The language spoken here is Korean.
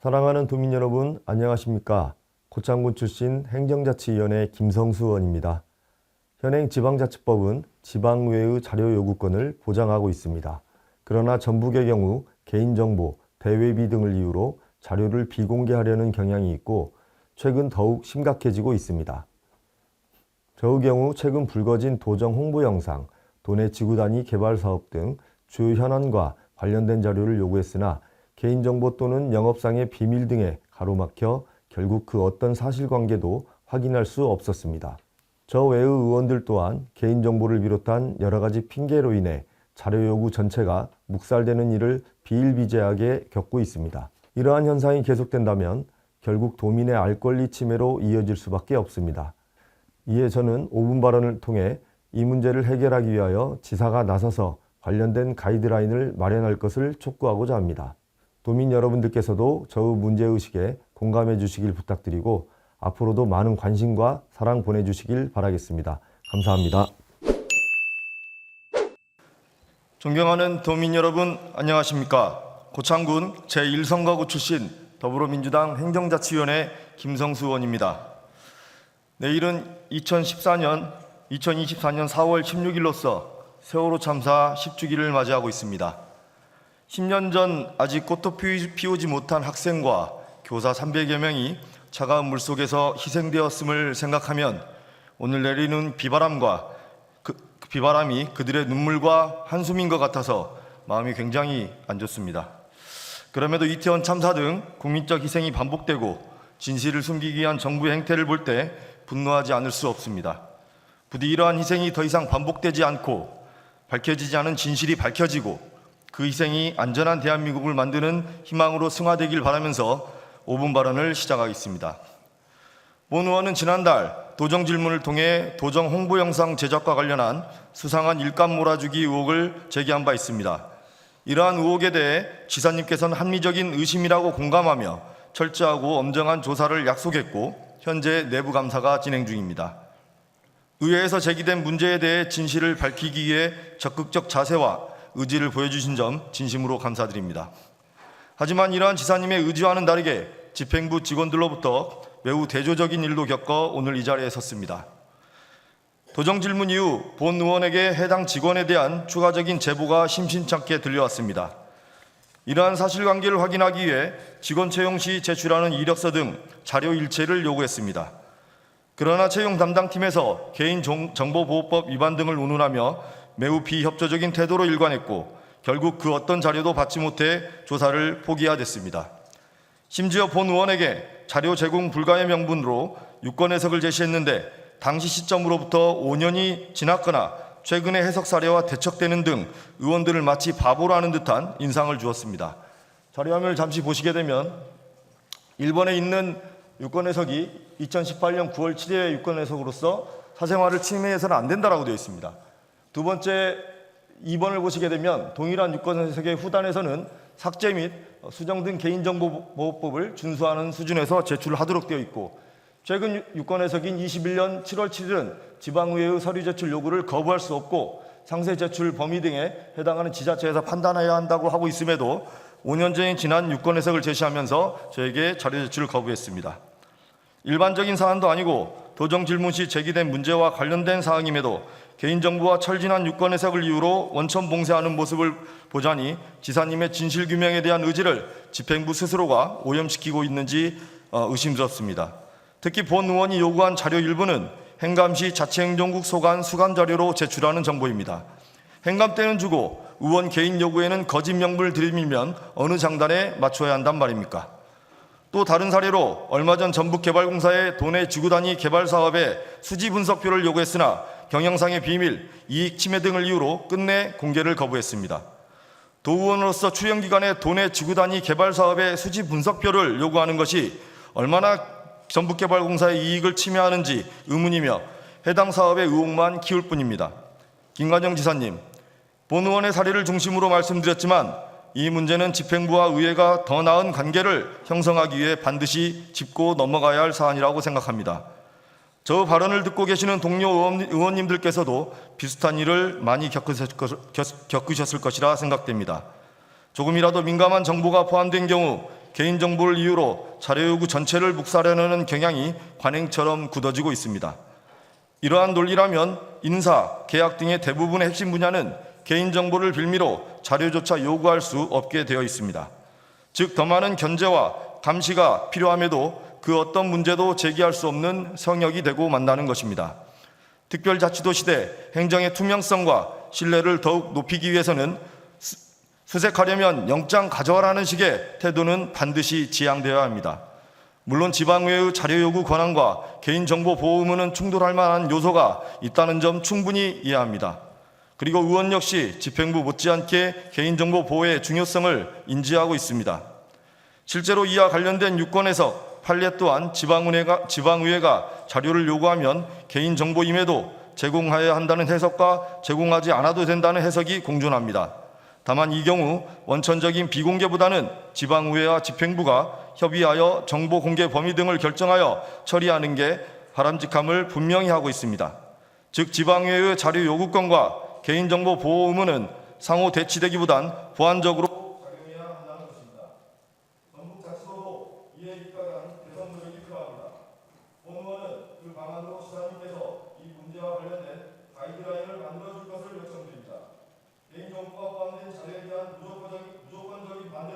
사랑하는 도민 여러분, 안녕하십니까? 고창군 출신 행정자치위원회 김성수 의원입니다. 현행 지방자치법은 지방외의 자료 요구권을 보장하고 있습니다. 그러나 전북의 경우 개인정보, 대외비 등을 이유로 자료를 비공개하려는 경향이 있고 최근 더욱 심각해지고 있습니다. 저의 경우 최근 불거진 도정 홍보 영상, 도내 지구 단위 개발 사업 등 주요 현안과 관련된 자료를 요구했으나 개인정보 또는 영업상의 비밀 등에 가로막혀 결국 그 어떤 사실관계도 확인할 수 없었습니다. 저 외의 의원들 또한 개인정보를 비롯한 여러 가지 핑계로 인해 자료 요구 전체가 묵살되는 일을 비일비재하게 겪고 있습니다. 이러한 현상이 계속된다면 결국 도민의 알 권리 침해로 이어질 수밖에 없습니다. 이에 저는 5분 발언을 통해 이 문제를 해결하기 위하여 지사가 나서서 관련된 가이드라인을 마련할 것을 촉구하고자 합니다. 도민 여러분들께서도 저의 문제의식에 공감해 주시길 부탁드리고 앞으로도 많은 관심과 사랑 보내주시길 바라겠습니다. 감사합니다. 존경하는 도민 여러분 안녕하십니까 고창군 제1선거구 출신 더불어민주당 행정자치위원회 김성수 의원입니다. 내일은 2014년 2024년 4월 16일로서 세월호 참사 10주기를 맞이하고 있습니다. 10년 전 아직 꽃도 피- 피우지 못한 학생과 교사 300여 명이 차가운 물 속에서 희생되었음을 생각하면 오늘 내리는 비바람과 그, 그 비바람이 그들의 눈물과 한숨인 것 같아서 마음이 굉장히 안 좋습니다. 그럼에도 이태원 참사 등 국민적 희생이 반복되고 진실을 숨기기 위한 정부의 행태를 볼 때 분노하지 않을 수 없습니다. 부디 이러한 희생이 더 이상 반복되지 않고 밝혀지지 않은 진실이 밝혀지고 그 희생이 안전한 대한민국을 만드는 희망으로 승화되길 바라면서 5분 발언을 시작하겠습니다. 본 의원은 지난달 도정 질문을 통해 도정 홍보 영상 제작과 관련한 수상한 일감 몰아주기 의혹을 제기한 바 있습니다. 이러한 의혹에 대해 지사님께서는 합리적인 의심이라고 공감하며 철저하고 엄정한 조사를 약속했고 현재 내부 감사가 진행 중입니다. 의회에서 제기된 문제에 대해 진실을 밝히기 위해 적극적 자세와 의지를 보여주신 점 진심으로 감사드립니다. 하지만 이러한 지사님의 의지와는 다르게 집행부 직원들로부터 매우 대조적인 일도 겪어 오늘 이 자리에 섰습니다. 도정 질문 이후 본 의원에게 해당 직원에 대한 추가적인 제보가 심심찮게 들려왔습니다. 이러한 사실관계를 확인하기 위해 직원 채용 시 제출하는 이력서 등 자료 일체를 요구했습니다. 그러나 채용 담당팀에서 개인 정보보호법 위반 등을 운운하며 매우 비협조적인 태도로 일관했고 결국 그 어떤 자료도 받지 못해 조사를 포기해야 됐습니다. 심지어 본 의원에게 자료 제공 불가의 명분으로 유권 해석을 제시했는데 당시 시점으로부터 5년이 지났거나 최근의 해석 사례와 대척되는 등 의원들을 마치 바보로 하는 듯한 인상을 주었습니다. 자료화면을 잠시 보시게 되면 1번에 있는 유권 해석이 2018년 9월 7일의 유권 해석으로서 사생활을 침해해서는 안 된다라고 되어 있습니다. 두 번째 2번을 보시게 되면 동일한 유권 해석의 후단에서는 삭제 및 수정 등 개인정보보호법을 준수하는 수준에서 제출하도록 되어 있고 최근 유권 해석인 21년 7월 7일은 지방의회의 서류 제출 요구를 거부할 수 없고 상세 제출 범위 등에 해당하는 지자체에서 판단해야 한다고 하고 있음에도 5년 전에 지난 유권 해석을 제시하면서 저에게 자료 제출을 거부했습니다. 일반적인 사안도 아니고 도정 질문 시 제기된 문제와 관련된 사항임에도 개인정보와 철진한 유권 해석을 이유로 원천 봉쇄하는 모습을 보자니 지사님의 진실 규명에 대한 의지를 집행부 스스로가 오염시키고 있는지 어, 의심스럽습니다. 특히 본 의원이 요구한 자료 일부는 행감시 자치행정국 소관 수감 자료로 제출하는 정보입니다. 행감 때는 주고 의원 개인 요구에는 거짓 명분을 들이밀면 어느 장단에 맞춰야 한단 말입니까? 또 다른 사례로 얼마 전 전북개발공사의 도내 지구 단위 개발 사업의 수지 분석표를 요구했으나 경영상의 비밀, 이익 침해 등을 이유로 끝내 공개를 거부했습니다. 도 의원으로서 추영기관의 도내 지구 단위 개발 사업의 수지 분석표를 요구하는 것이 얼마나 전북개발공사의 이익을 침해하는지 의문이며 해당 사업의 의혹만 키울 뿐입니다. 김관영 지사님, 본 의원의 사례를 중심으로 말씀드렸지만 이 문제는 집행부와 의회가 더 나은 관계를 형성하기 위해 반드시 짚고 넘어가야 할 사안이라고 생각합니다. 저 발언을 듣고 계시는 동료 의원- 의원님들께서도 비슷한 일을 많이 겪으셨- 겪으셨을 것이라 생각됩니다. 조금이라도 민감한 정보가 포함된 경우 개인정보를 이유로 자료 요구 전체를 묵살하려는 경향이 관행처럼 굳어지고 있습니다. 이러한 논리라면 인사, 계약 등의 대부분의 핵심 분야는 개인정보를 빌미로 자료조차 요구할 수 없게 되어 있습니다. 즉, 더 많은 견제와 감시가 필요함에도 그 어떤 문제도 제기할 수 없는 성역이 되고 만다는 것입니다. 특별자치도 시대 행정의 투명성과 신뢰를 더욱 높이기 위해서는 수- 수색하려면 영장 가져와라는 식의 태도는 반드시 지양되어야 합니다. 물론 지방의회의 자료 요구 권한과 개인정보 보호 의무는 충돌할 만한 요소가 있다는 점 충분히 이해합니다. 그리고 의원 역시 집행부 못지않게 개인정보 보호의 중요성을 인지하고 있습니다. 실제로 이와 관련된 유권에서 판례 또한 지방의회가, 지방의회가 자료를 요구하면 개인정보임에도 제공해야 한다는 해석과 제공하지 않아도 된다는 해석이 공존합니다. 다만 이 경우 원천적인 비공개보다는 지방의회와 집행부가 협의하여 정보 공개 범위 등을 결정하여 처리하는 게 바람직함을 분명히 하고 있습니다. 즉 지방의회의 자료 요구권과 개인정보 보호 의무는 상호 대치되기보단 보완적으로 무조건적인 반대